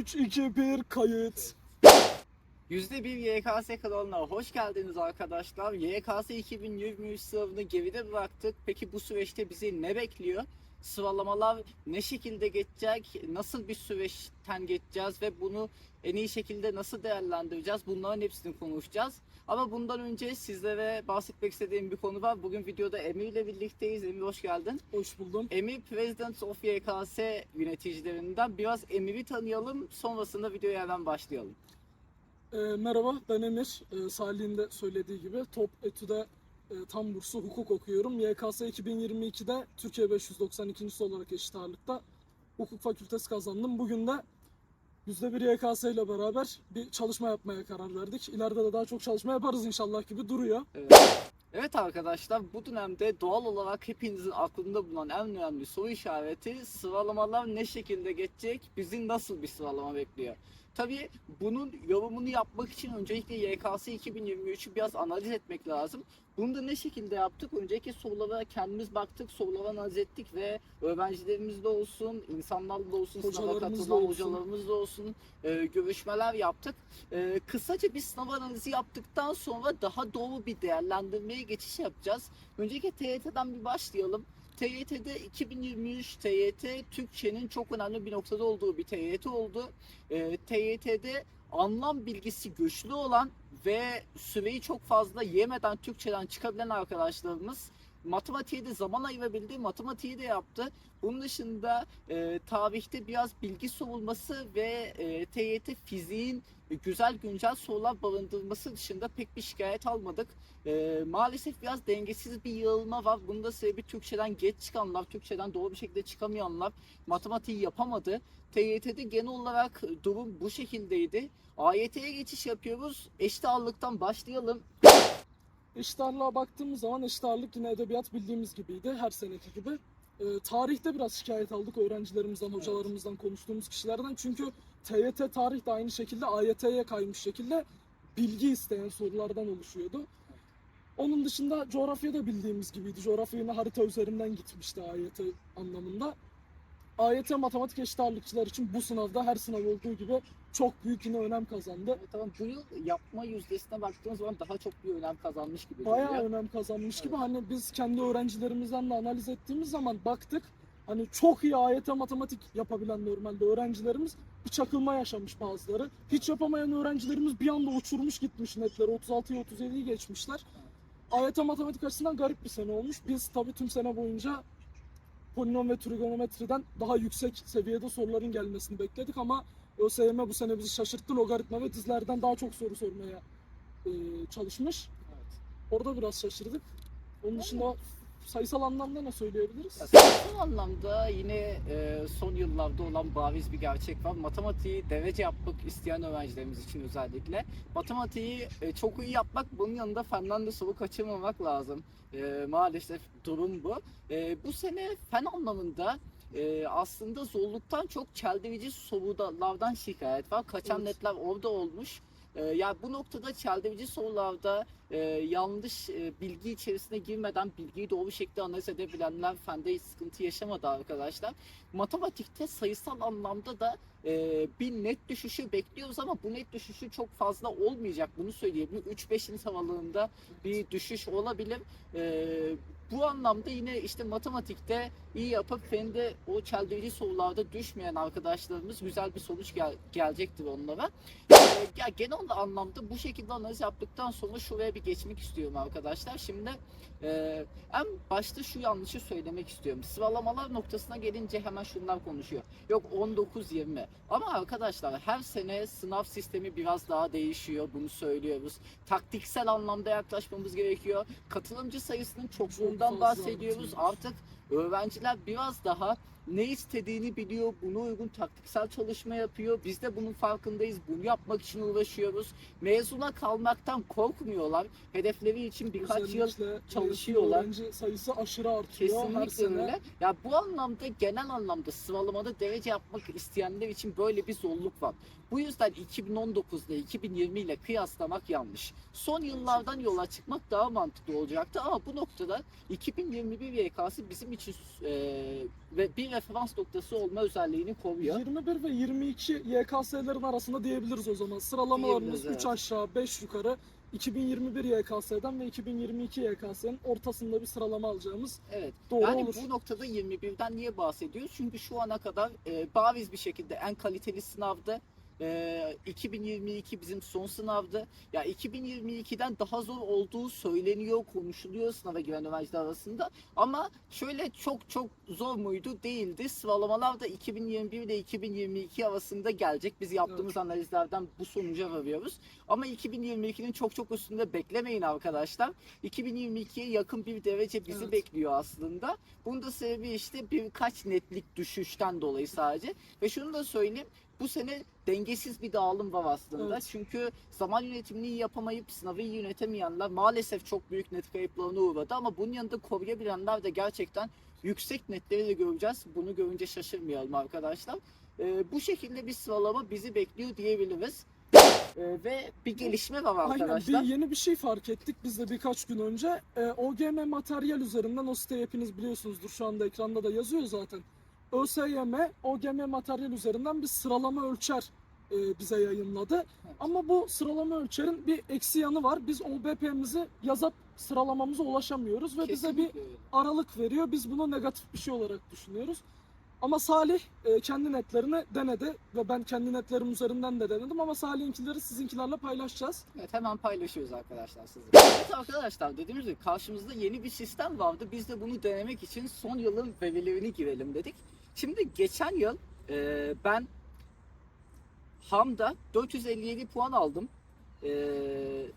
3, 2, 1 kayıt. %1 YKS kanalına hoş geldiniz arkadaşlar. YKS 2023 sınavını geride bıraktık. Peki bu süreçte bizi ne bekliyor? Sıralamalar ne şekilde geçecek? Nasıl bir süreçten geçeceğiz ve bunu en iyi şekilde nasıl değerlendireceğiz? Bunların hepsini konuşacağız. Ama bundan önce sizlere bahsetmek istediğim bir konu var. Bugün videoda Emir ile birlikteyiz. Emir hoş geldin. Hoş buldum. Emir President of YKS yöneticilerinden. Biraz Emir'i tanıyalım. Sonrasında videoya hemen başlayalım. Ee, merhaba ben Emir. Ee, Salih'in de söylediği gibi Top Etü'de e, tam burslu hukuk okuyorum. YKS 2022'de Türkiye 592. olarak eşit ağırlıkta hukuk fakültesi kazandım. Bugün de %1 YKS ile beraber bir çalışma yapmaya karar verdik. İleride de daha çok çalışma yaparız inşallah gibi duruyor. Evet. Evet arkadaşlar bu dönemde doğal olarak hepinizin aklında bulunan en önemli soru işareti sıralamalar ne şekilde geçecek, bizi nasıl bir sıralama bekliyor? Tabii bunun yorumunu yapmak için öncelikle YKS 2023'ü biraz analiz etmek lazım. Bunu da ne şekilde yaptık? Önceki sorulara kendimiz baktık, soruları analiz ettik ve öğrencilerimizle olsun, insanlarla olsun, sınava katılan olsun. hocalarımızla olsun e, görüşmeler yaptık. E, kısaca bir sınav analizi yaptıktan sonra daha doğru bir değerlendirmeye geçiş yapacağız. Önceki TYT'den bir başlayalım. TYT'de 2023 TYT Türkçenin çok önemli bir noktada olduğu bir TYT oldu. E, TYT'de anlam bilgisi güçlü olan ve süreyi çok fazla yemeden Türkçeden çıkabilen arkadaşlarımız matematiğe de zaman ayırabildi, matematiği de yaptı. Bunun dışında e, tarihte biraz bilgi sorulması ve e, TYT fiziğin güzel güncel sorular barındırması dışında pek bir şikayet almadık. E, maalesef biraz dengesiz bir yığılma var. Bunun da sebebi Türkçeden geç çıkanlar, Türkçeden doğru bir şekilde çıkamayanlar matematiği yapamadı. TYT'de genel olarak durum bu şekildeydi. AYT'ye geçiş yapıyoruz. Eşit ağırlıktan başlayalım. Eşit ağırlığa baktığımız zaman eşit ağırlık yine edebiyat bildiğimiz gibiydi her seneki gibi. Ee, tarihte biraz şikayet aldık öğrencilerimizden, hocalarımızdan, konuştuğumuz kişilerden. Çünkü TYT tarih de aynı şekilde AYT'ye kaymış şekilde bilgi isteyen sorulardan oluşuyordu. Onun dışında coğrafya da bildiğimiz gibiydi. Coğrafya yine harita üzerinden gitmişti AYT anlamında. AYT matematik eşit ağırlıkçılar için bu sınavda her sınav olduğu gibi çok büyük yine önem kazandı. Evet, Tamam bu yıl yapma yüzdesine baktığımız zaman daha çok bir önem kazanmış gibi bayağı duruyor. önem kazanmış Evet. gibi. Hani biz kendi öğrencilerimizden de analiz ettiğimiz zaman baktık. Hani çok iyi AYT matematik yapabilen normalde öğrencilerimiz bir çakılma yaşamış bazıları. Hiç yapamayan öğrencilerimiz bir anda uçurmuş gitmiş netleri. 36'yı 37'yi geçmişler. AYT matematik açısından garip bir sene olmuş. Biz tabii tüm sene boyunca polinom ve trigonometriden daha yüksek seviyede soruların gelmesini bekledik ama ÖSYM bu sene bizi şaşırttı. Logaritma ve dizlerden daha çok soru sormaya e, çalışmış. Evet. Orada biraz şaşırdık. Onun dışında sayısal anlamda ne söyleyebiliriz? Sayısal anlamda yine e, son yıllarda olan bariz bir gerçek var. Matematiği derece yapmak isteyen öğrencilerimiz için özellikle. Matematiği e, çok iyi yapmak, bunun yanında fenden de soru kaçırmamak lazım. E, maalesef durum bu. E, bu sene fen anlamında e, aslında zorluktan çok çeldirici sorulardan şikayet var. Kaçan Evet. netler orada olmuş. E, ya bu noktada çeldirici sorularda e, yanlış e, bilgi içerisine girmeden bilgiyi doğru şekilde analiz edebilenler fende hiç sıkıntı yaşamadı arkadaşlar. Matematikte sayısal anlamda da e, bir net düşüşü bekliyoruz ama bu net düşüşü çok fazla olmayacak. Bunu söyleyebilirim. 3-5'in aralığında bir düşüş olabilir. E, bu anlamda yine işte matematikte iyi yapıp fende o çeldirici sorularda düşmeyen arkadaşlarımız güzel bir sonuç gel- gelecektir onlara. Ee, ya genel anlamda bu şekilde analiz yaptıktan sonra şuraya bir geçmek istiyorum arkadaşlar. Şimdi e, en başta şu yanlışı söylemek istiyorum. Sıralamalar noktasına gelince hemen şunlar konuşuyor. Yok 19-20. Ama arkadaşlar her sene sınav sistemi biraz daha değişiyor. Bunu söylüyoruz. Taktiksel anlamda yaklaşmamız gerekiyor. Katılımcı sayısının çokluğundan fazla bahsediyoruz. Artık öğrenciler biraz daha ne istediğini biliyor, buna uygun taktiksel çalışma yapıyor. Biz de bunun farkındayız. Bunu yapmak için uğraşıyoruz. Mezuna kalmaktan korkmuyorlar. Hedefleri için birkaç yıl Özellikle çalışıyorlar. Öğrenci sayısı aşırı artıyor her Kesinlikle sene. öyle. Ya bu anlamda genel anlamda sıralamada derece yapmak isteyenler için böyle bir zorluk var. Bu yüzden 2019 ile 2020 ile kıyaslamak yanlış. Son yıllardan yola çıkmak daha mantıklı olacaktı ama bu noktada 2021 YK'sı bizim için e, ve bir referans noktası olma özelliğini koruyor. 21 ve 22 YKS'lerin arasında diyebiliriz o zaman. Sıralamalarımız Diyebiliriz, 3 evet. aşağı 5 yukarı. 2021 YKS'den ve 2022 YKS'nin ortasında bir sıralama alacağımız Evet. doğru yani olur. bu noktada 21'den niye bahsediyoruz? Çünkü şu ana kadar e, bariz bir şekilde en kaliteli sınavda e, 2022 bizim son sınavdı. Ya 2022'den daha zor olduğu söyleniyor, konuşuluyor sınava giren öğrenciler arasında. Ama şöyle çok çok zor muydu? Değildi. Sıralamalar da 2021 ile 2022 arasında gelecek. Biz yaptığımız analizlerden bu sonuca varıyoruz. Ama 2022'nin çok çok üstünde beklemeyin arkadaşlar. 2022'ye yakın bir derece bizi Evet. bekliyor aslında. Bunun da sebebi işte birkaç netlik düşüşten dolayı sadece. Ve şunu da söyleyeyim. Bu sene dengesiz bir dağılım var aslında. Evet. Çünkü zaman yönetimini iyi yapamayıp sınavı iyi yönetemeyenler maalesef çok büyük net kayıplarına uğradı. Ama bunun yanında koruyabilenler de gerçekten yüksek netleri de göreceğiz. Bunu görünce şaşırmayalım arkadaşlar. Ee, bu şekilde bir sıralama bizi bekliyor diyebiliriz. Ee, ve bir gelişme var Aynen arkadaşlar. bir yeni bir şey fark ettik biz de birkaç gün önce. Ee, OGM materyal üzerinden o siteyi hepiniz biliyorsunuzdur şu anda ekranda da yazıyor zaten. ÖSYM OGM materyal üzerinden bir sıralama ölçer e, bize yayınladı. Ama bu sıralama ölçerin bir eksi yanı var. Biz OBP'mizi yazıp sıralamamıza ulaşamıyoruz ve bize bir Kesinlikle aralık veriyor. Biz bunu negatif bir şey olarak düşünüyoruz. Ama Salih e, kendi netlerini denedi ve ben kendi netlerim üzerinden de denedim ama Salih'inkileri sizinkilerle paylaşacağız. Evet hemen paylaşıyoruz arkadaşlar sizinle. Evet arkadaşlar dediğimiz gibi karşımızda yeni bir sistem vardı. Biz de bunu denemek için son yılın verilerini girelim dedik. Şimdi geçen yıl e, ben Ham'da 457 puan aldım. E,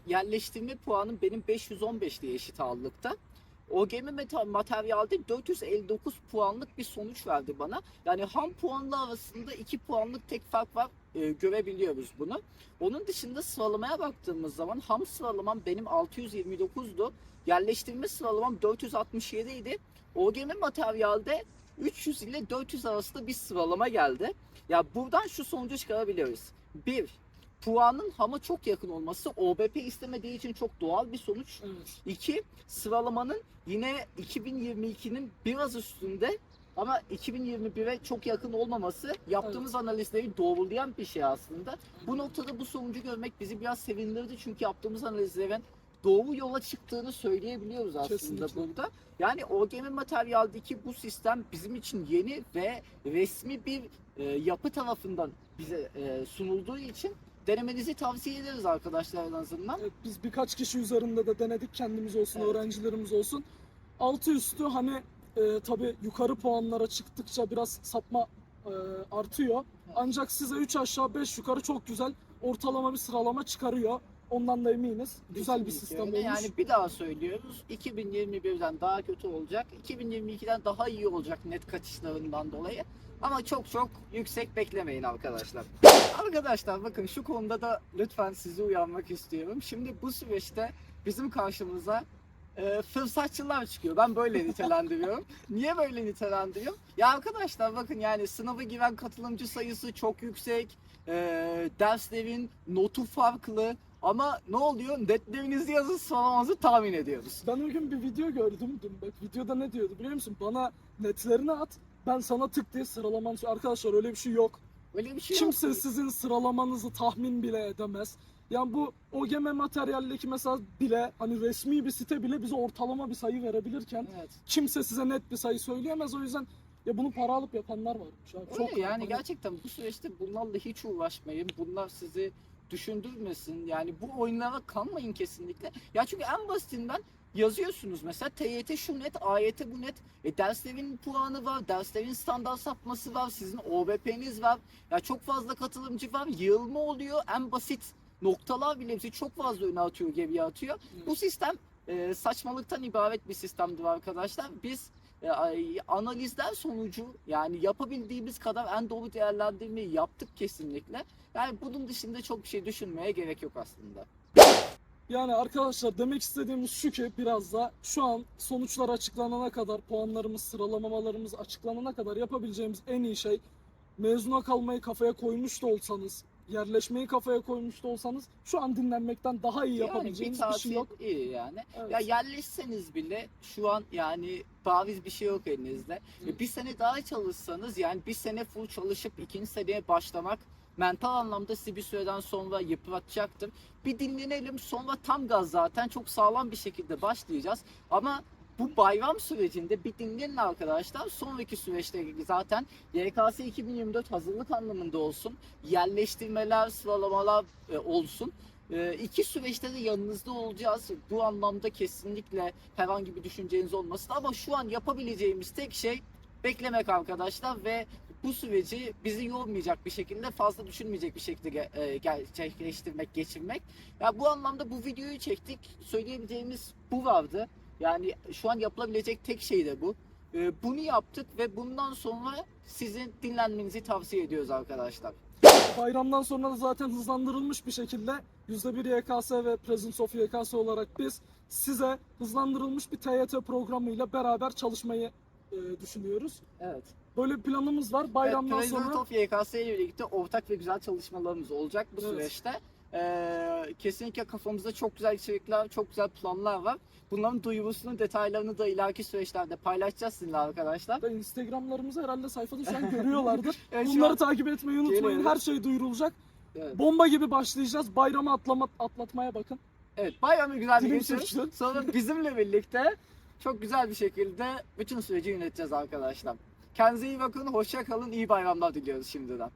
yerleştirme puanım benim 515'li eşit ağırlıkta. OGM materyalde 459 puanlık bir sonuç verdi bana. Yani ham puanla arasında 2 puanlık tek fark var. E, görebiliyoruz bunu. Onun dışında sıralamaya baktığımız zaman ham sıralamam benim 629'du. Yerleştirme sıralamam 467 idi. OGM materyalde 300 ile 400 arasında bir sıralama geldi. Ya buradan şu sonucu çıkarabiliyoruz. Bir, puanın hama çok yakın olması OBP istemediği için çok doğal bir sonuç. Evet. İki, sıralamanın yine 2022'nin biraz üstünde ama 2021'e çok yakın olmaması yaptığımız analizleri doğrulayan bir şey aslında. Bu noktada bu sonucu görmek bizi biraz sevindirdi çünkü yaptığımız analizlerin doğru yola çıktığını söyleyebiliyoruz aslında Kesinlikle. burada. Yani OGM materyaldeki bu sistem bizim için yeni ve resmi bir e, yapı tarafından bize e, sunulduğu için denemenizi tavsiye ederiz arkadaşlar en azından. Evet, biz birkaç kişi üzerinde de denedik kendimiz olsun, Evet. öğrencilerimiz olsun. Altı üstü hani e, tabii yukarı puanlara çıktıkça biraz sapma e, artıyor. Ancak size 3 aşağı 5 yukarı çok güzel ortalama bir sıralama çıkarıyor. Ondan da eminiz. Güzel bir sistem olmuş. Yani bir daha söylüyoruz. 2021'den daha kötü olacak. 2022'den daha iyi olacak net kaçışlarından dolayı. Ama çok çok yüksek beklemeyin arkadaşlar. Arkadaşlar bakın şu konuda da lütfen sizi uyanmak istiyorum. Şimdi bu süreçte bizim karşımıza e, fırsatçılar çıkıyor. Ben böyle nitelendiriyorum. Niye böyle nitelendiriyorum? Ya arkadaşlar bakın yani sınava giren katılımcı sayısı çok yüksek. E, derslerin notu farklı. Ama ne oluyor? Netlerinizi yazın sıralamanızı tahmin ediyoruz. Ben o gün bir video gördüm dün bak. Videoda ne diyordu biliyor musun? Bana netlerini at. Ben sana tık diye sıralamanı Arkadaşlar öyle bir şey yok. Öyle bir şey Kimse yok. sizin sıralamanızı tahmin bile edemez. Yani bu OGM materyaldeki mesela bile hani resmi bir site bile bize ortalama bir sayı verebilirken Evet. kimse size net bir sayı söyleyemez. O yüzden ya bunu para alıp yapanlar varmış. Abi. Öyle Çok yani hani- gerçekten bu süreçte bunlarla hiç uğraşmayın. Bunlar sizi düşündürmesin. Yani bu oyunlara kanmayın kesinlikle. Ya çünkü en basitinden yazıyorsunuz mesela TYT şu net, AYT bu net. E derslerin puanı var, derslerin standart sapması var, sizin OBP'niz var. Ya çok fazla katılımcı var, yığılma oluyor. En basit noktalar bile bizi çok fazla öne atıyor, geriye atıyor. Evet. Bu sistem e, saçmalıktan ibaret bir sistemdir arkadaşlar. Biz analizler sonucu yani yapabildiğimiz kadar en doğru değerlendirmeyi yaptık kesinlikle. Yani bunun dışında çok bir şey düşünmeye gerek yok aslında. Yani arkadaşlar demek istediğimiz şu ki biraz da şu an sonuçlar açıklanana kadar puanlarımız, sıralamalarımız açıklanana kadar yapabileceğimiz en iyi şey mezuna kalmayı kafaya koymuş da olsanız yerleşmeyi kafaya koymuş da olsanız şu an dinlenmekten daha iyi Yani bir yapabileceğiniz bir, şey yok. iyi yani. Evet. Ya yerleşseniz bile şu an yani bariz bir şey yok elinizde. Hı. Bir sene daha çalışsanız yani bir sene full çalışıp ikinci seneye başlamak mental anlamda sizi bir süreden sonra yıpratacaktır. Bir dinlenelim sonra tam gaz zaten çok sağlam bir şekilde başlayacağız. Ama bu bayram sürecinde bir dinlenin arkadaşlar. Sonraki süreçte zaten YKS 2024 hazırlık anlamında olsun. Yerleştirmeler, sıralamalar e, olsun. E, iki süreçte de yanınızda olacağız. Bu anlamda kesinlikle herhangi bir düşünceniz olmasın. Ama şu an yapabileceğimiz tek şey beklemek arkadaşlar ve bu süreci bizi yormayacak bir şekilde fazla düşünmeyecek bir şekilde e, gerçekleştirmek, geçirmek. Ya bu anlamda bu videoyu çektik. Söyleyebileceğimiz bu vardı. Yani şu an yapılabilecek tek şey de bu. E, bunu yaptık ve bundan sonra sizin dinlenmenizi tavsiye ediyoruz arkadaşlar. Bayramdan sonra da zaten hızlandırılmış bir şekilde %1 YKS ve Presence of YKS olarak biz size hızlandırılmış bir TYT programıyla beraber çalışmayı e, düşünüyoruz. Evet. Böyle bir planımız var. Bayramdan evet, sonra of YKS ile birlikte ortak ve güzel çalışmalarımız olacak bu Evet. süreçte. Ee, kesinlikle kafamızda çok güzel içerikler, çok güzel planlar var. Bunların duyurusunu, detaylarını da ileriki süreçlerde paylaşacağız sizinle arkadaşlar. da Instagramlarımızı herhalde sayfada şu an görüyorlardır. Evet, Bunları an- takip etmeyi unutmayın. Geliyoruz. Her şey duyurulacak. Evet. Bomba gibi başlayacağız. Bayramı atlama, atlatmaya bakın. evet, bayramı güzel bir sürçtü. Sonra bizimle birlikte çok güzel bir şekilde bütün süreci yöneteceğiz arkadaşlar. Kendinize iyi bakın, hoşça kalın, iyi bayramlar diliyoruz şimdiden.